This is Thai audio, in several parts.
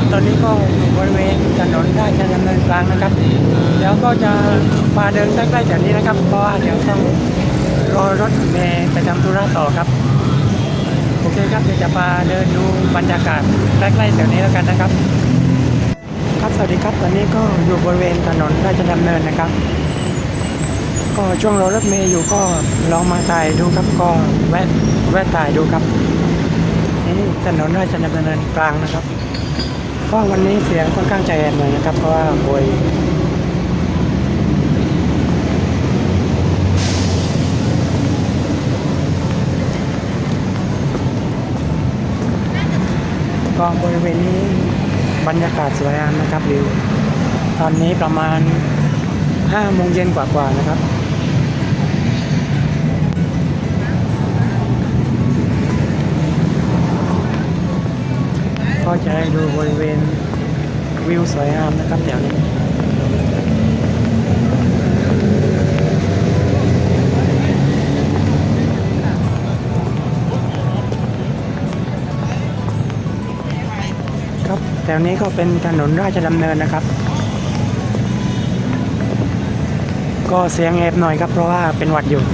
ับตอนนี้ก็อยู่บริเวณถนนราชดำเนินกลางนะครับ เดี๋ยวก็จะพาเดินใกล้ๆแถวนี้นะครับ เพราะว่าเดี๋ยวต้องรอรถเมล์ไปทำธุระต่อครับ โอเคครับเดี๋ยวจะพาเดินดูบรรยากาศใกล้ๆแถวนี้แล้วกันนะครับ ครับสวัสดีครับ ตอนนี้ก็อยู่บริเวณถนนราชดำเนินนะครับ ก็ช่วงรอรถเมย์อยู่ก็ลองมาถ่ายดูครับก็แวะแวะถ่ายดูครับนี่ถนนราชดำเนินกลางนะครับ ก็วันนี้เสียงค่อนข้างใจแอนหน่อยนะครับ เพราะว่าโวยก็บริเวณนี้บรรยากาศสวยงามนะครับวิวตอนนี้ประมาณ5โมงเย็นกว่าๆนะครับ ก็จะได้ดูบริเวณวิวสวยงามนะครับแถวนี้ครับแถวนี้ก็เป็นถนนราชดำเนินนะครับ ก็เสียงแอบหน่อยครับเพราะว่าเป็นหวัดอยู่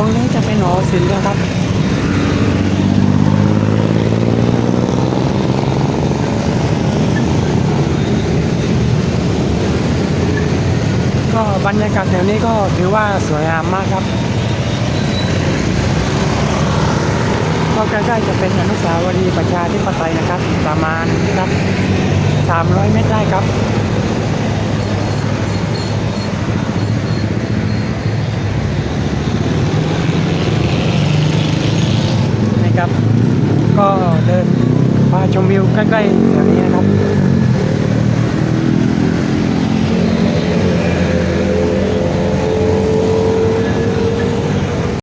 รงนี้จะเป็นหอศิลป์นะครับก็บรรยากาศแถวนี้ก็ถือว่าสวยงามมากครับก็ใกล้ๆจะเป็นอนุสาวรีย์ประชาธิปไตยนะครับ ประมาณสัก300 เมตรได้ครับ นะครับ ก็เดินพาชมวิวใกล้ๆแถวนี้นะครับ